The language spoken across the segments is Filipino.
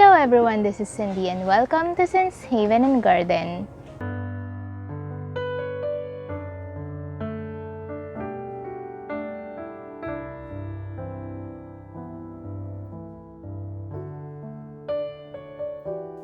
Hello everyone, this is Cindy and welcome to Sense Haven and Garden.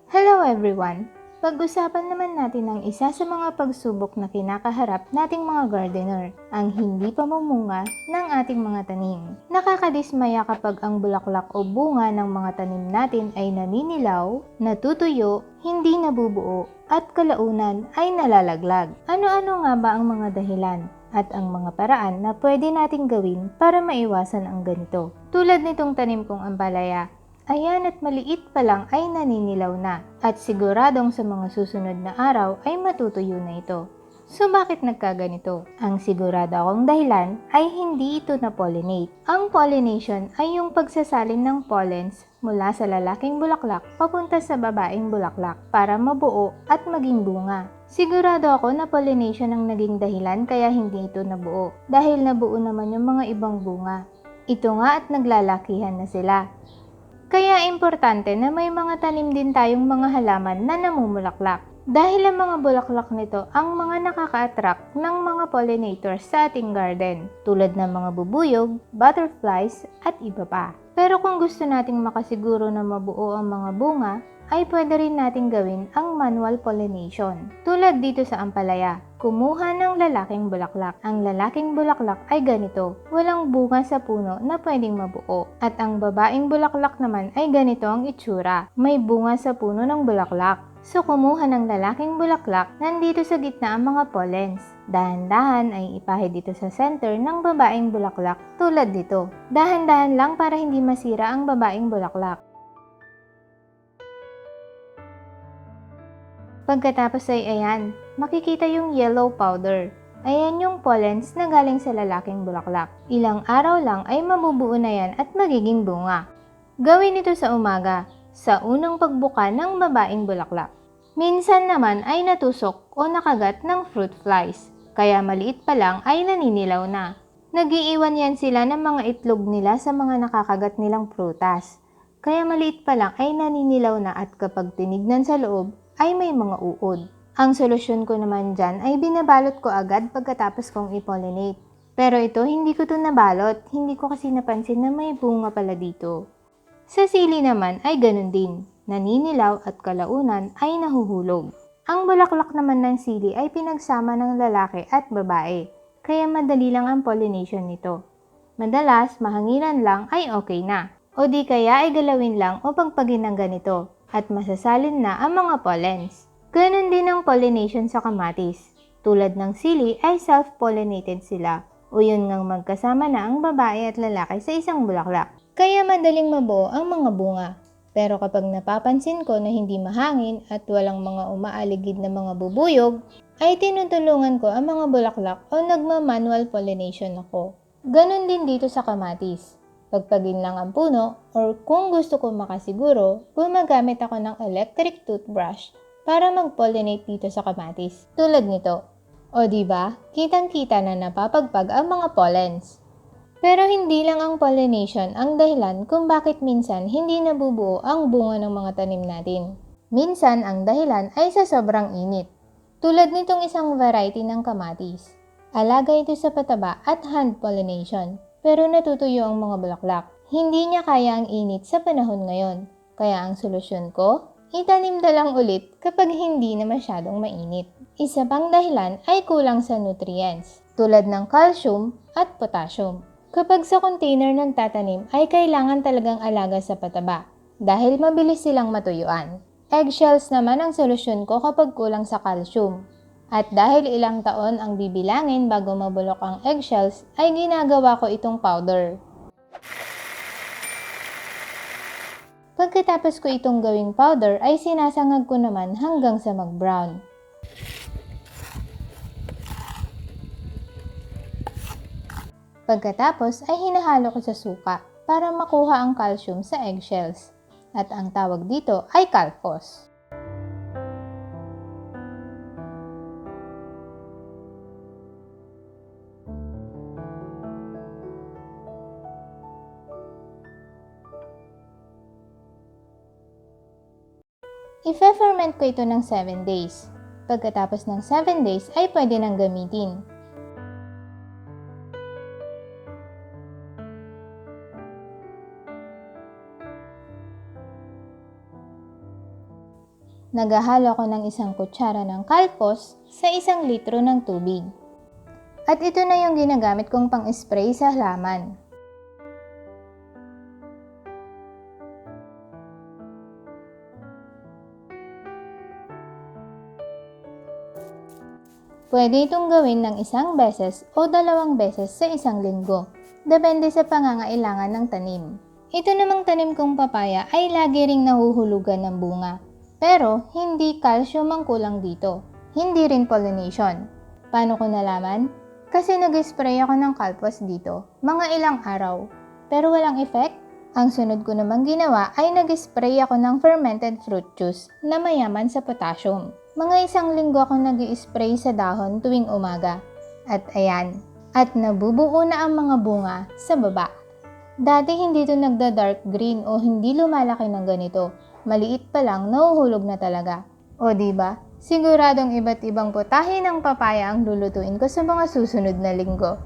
Hello everyone! Pag-usapan naman natin ang isa sa mga pagsubok na kinakaharap nating mga gardener, ang hindi pamumunga ng ating mga tanim. Nakakadismaya kapag ang bulaklak o bunga ng mga tanim natin ay naninilaw, natutuyo, hindi nabubuo, at kalaunan ay nalalaglag. Ano-ano nga ba ang mga dahilan? at ang mga paraan na pwede nating gawin para maiwasan ang ganito. Tulad nitong tanim kong ampalaya, Ayan at maliit pa lang ay naninilaw na at siguradong sa mga susunod na araw ay matutuyo na ito. So bakit nagkaganito? Ang sigurado akong dahilan ay hindi ito na-pollinate. Ang pollination ay yung pagsasalin ng pollens mula sa lalaking bulaklak papunta sa babaeng bulaklak para mabuo at maging bunga. Sigurado ako na pollination ang naging dahilan kaya hindi ito nabuo dahil nabuo naman yung mga ibang bunga. Ito nga at naglalakihan na sila. Kaya importante na may mga tanim din tayong mga halaman na namumulaklak. Dahil ang mga bulaklak nito ang mga nakaka-attract ng mga pollinators sa ating garden, tulad ng mga bubuyog, butterflies, at iba pa. Pero kung gusto nating makasiguro na mabuo ang mga bunga, ay pwede rin nating gawin ang manual pollination. Tulad dito sa ampalaya, kumuha ng lalaking bulaklak. Ang lalaking bulaklak ay ganito, walang bunga sa puno na pwedeng mabuo. At ang babaeng bulaklak naman ay ganito ang itsura, may bunga sa puno ng bulaklak. So kumuha ng lalaking bulaklak, nandito sa gitna ang mga pollens. Dahan-dahan ay ipahid dito sa center ng babaeng bulaklak tulad dito. Dahan-dahan lang para hindi masira ang babaeng bulaklak. Pagkatapos ay ayan, makikita yung yellow powder. Ayan yung pollens na galing sa lalaking bulaklak. Ilang araw lang ay mabubuo na yan at magiging bunga. Gawin ito sa umaga, sa unang pagbuka ng babaeng bulaklak. Minsan naman ay natusok o nakagat ng fruit flies, kaya maliit pa lang ay naninilaw na. Nagiiwan yan sila ng mga itlog nila sa mga nakakagat nilang prutas. Kaya maliit pa lang ay naninilaw na at kapag tinignan sa loob, ay may mga uod. Ang solusyon ko naman dyan ay binabalot ko agad pagkatapos kong i-pollinate. Pero ito hindi ko to nabalot, hindi ko kasi napansin na may bunga pala dito. Sa sili naman ay ganun din, naninilaw at kalaunan ay nahuhulog. Ang bulaklak naman ng sili ay pinagsama ng lalaki at babae, kaya madali lang ang pollination nito. Madalas, mahanginan lang ay okay na. O di kaya ay galawin lang o pagpagin ng ganito at masasalin na ang mga pollens. Ganon din ang pollination sa kamatis. Tulad ng sili ay self-pollinated sila o yun ngang magkasama na ang babae at lalaki sa isang bulaklak. Kaya madaling mabuo ang mga bunga. Pero kapag napapansin ko na hindi mahangin at walang mga umaaligid na mga bubuyog, ay tinutulungan ko ang mga bulaklak o nagma-manual pollination ako. Ganon din dito sa kamatis. Pagpagin lang ang puno or kung gusto ko makasiguro, gumagamit ako ng electric toothbrush para mag-pollinate dito sa kamatis. Tulad nito. O di ba? Kitang-kita na napapagpag ang mga pollens. Pero hindi lang ang pollination ang dahilan kung bakit minsan hindi nabubuo ang bunga ng mga tanim natin. Minsan ang dahilan ay sa sobrang init. Tulad nitong isang variety ng kamatis. Alaga ito sa pataba at hand pollination pero natutuyo ang mga bulaklak. Hindi niya kaya ang init sa panahon ngayon. Kaya ang solusyon ko, itanim na lang ulit kapag hindi na masyadong mainit. Isa pang dahilan ay kulang sa nutrients, tulad ng calcium at potassium. Kapag sa container ng tatanim ay kailangan talagang alaga sa pataba dahil mabilis silang matuyuan. Eggshells naman ang solusyon ko kapag kulang sa calcium. At dahil ilang taon ang bibilangin bago mabulok ang eggshells, ay ginagawa ko itong powder. Pagkatapos ko itong gawing powder, ay sinasangag ko naman hanggang sa mag-brown. Pagkatapos ay hinahalo ko sa suka para makuha ang calcium sa eggshells. At ang tawag dito ay calphos. Ife-ferment ko ito ng 7 days. Pagkatapos ng 7 days ay pwede nang gamitin. Naghahalo ko ng isang kutsara ng kalpos sa isang litro ng tubig. At ito na yung ginagamit kong pang-spray sa halaman. Pwede itong gawin ng isang beses o dalawang beses sa isang linggo. Depende sa pangangailangan ng tanim. Ito namang tanim kong papaya ay lagi ring nahuhulugan ng bunga. Pero hindi calcium ang kulang dito. Hindi rin pollination. Paano ko nalaman? Kasi nag-spray ako ng kalpos dito, mga ilang araw. Pero walang effect? Ang sunod ko namang ginawa ay nag-spray ako ng fermented fruit juice na mayaman sa potassium. Mga isang linggo akong nag spray sa dahon tuwing umaga. At ayan, at nabubuo na ang mga bunga sa baba. Dati hindi ito nagda-dark green o hindi lumalaki ng ganito. Maliit pa lang, nahuhulog na talaga. O ba? Siguradong iba't ibang putahe ng papaya ang lulutuin ko sa mga susunod na linggo.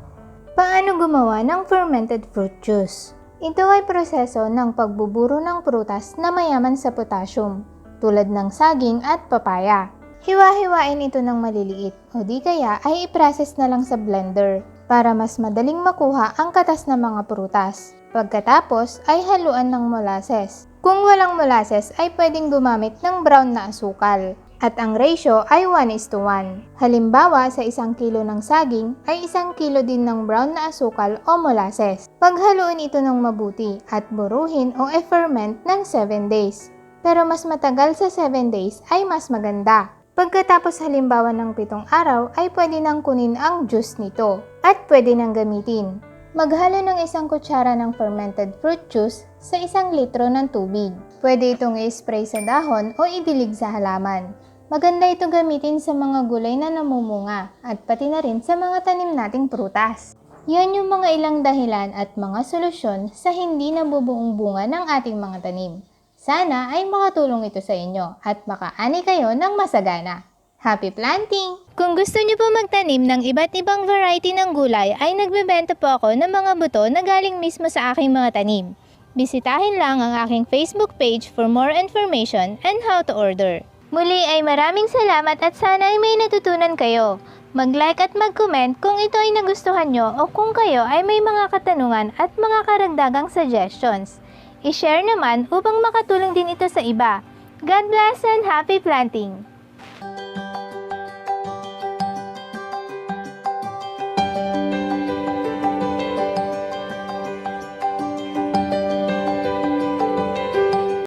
Paano gumawa ng fermented fruit juice? Ito ay proseso ng pagbuburo ng prutas na mayaman sa potassium, tulad ng saging at papaya. Hiwa-hiwain ito ng maliliit o di kaya ay i-process na lang sa blender para mas madaling makuha ang katas ng mga prutas. Pagkatapos ay haluan ng molasses. Kung walang molasses ay pwedeng gumamit ng brown na asukal at ang ratio ay 1 is to 1. Halimbawa, sa isang kilo ng saging ay isang kilo din ng brown na asukal o molasses. Paghaluin ito ng mabuti at buruhin o e-ferment ng 7 days. Pero mas matagal sa 7 days ay mas maganda. Pagkatapos halimbawa ng pitong araw ay pwede nang kunin ang juice nito at pwede nang gamitin. Maghalo ng isang kutsara ng fermented fruit juice sa isang litro ng tubig. Pwede itong i-spray sa dahon o idilig sa halaman. Maganda ito gamitin sa mga gulay na namumunga at pati na rin sa mga tanim nating prutas. Yan yung mga ilang dahilan at mga solusyon sa hindi nabubuong bunga ng ating mga tanim. Sana ay makatulong ito sa inyo at makaani kayo ng masagana. Happy planting! Kung gusto niyo po magtanim ng iba't ibang variety ng gulay ay nagbebenta po ako ng mga buto na galing mismo sa aking mga tanim. Bisitahin lang ang aking Facebook page for more information and how to order. Muli ay maraming salamat at sana ay may natutunan kayo. Mag-like at mag-comment kung ito ay nagustuhan nyo o kung kayo ay may mga katanungan at mga karagdagang suggestions. I-share naman upang makatulong din ito sa iba. God bless and happy planting!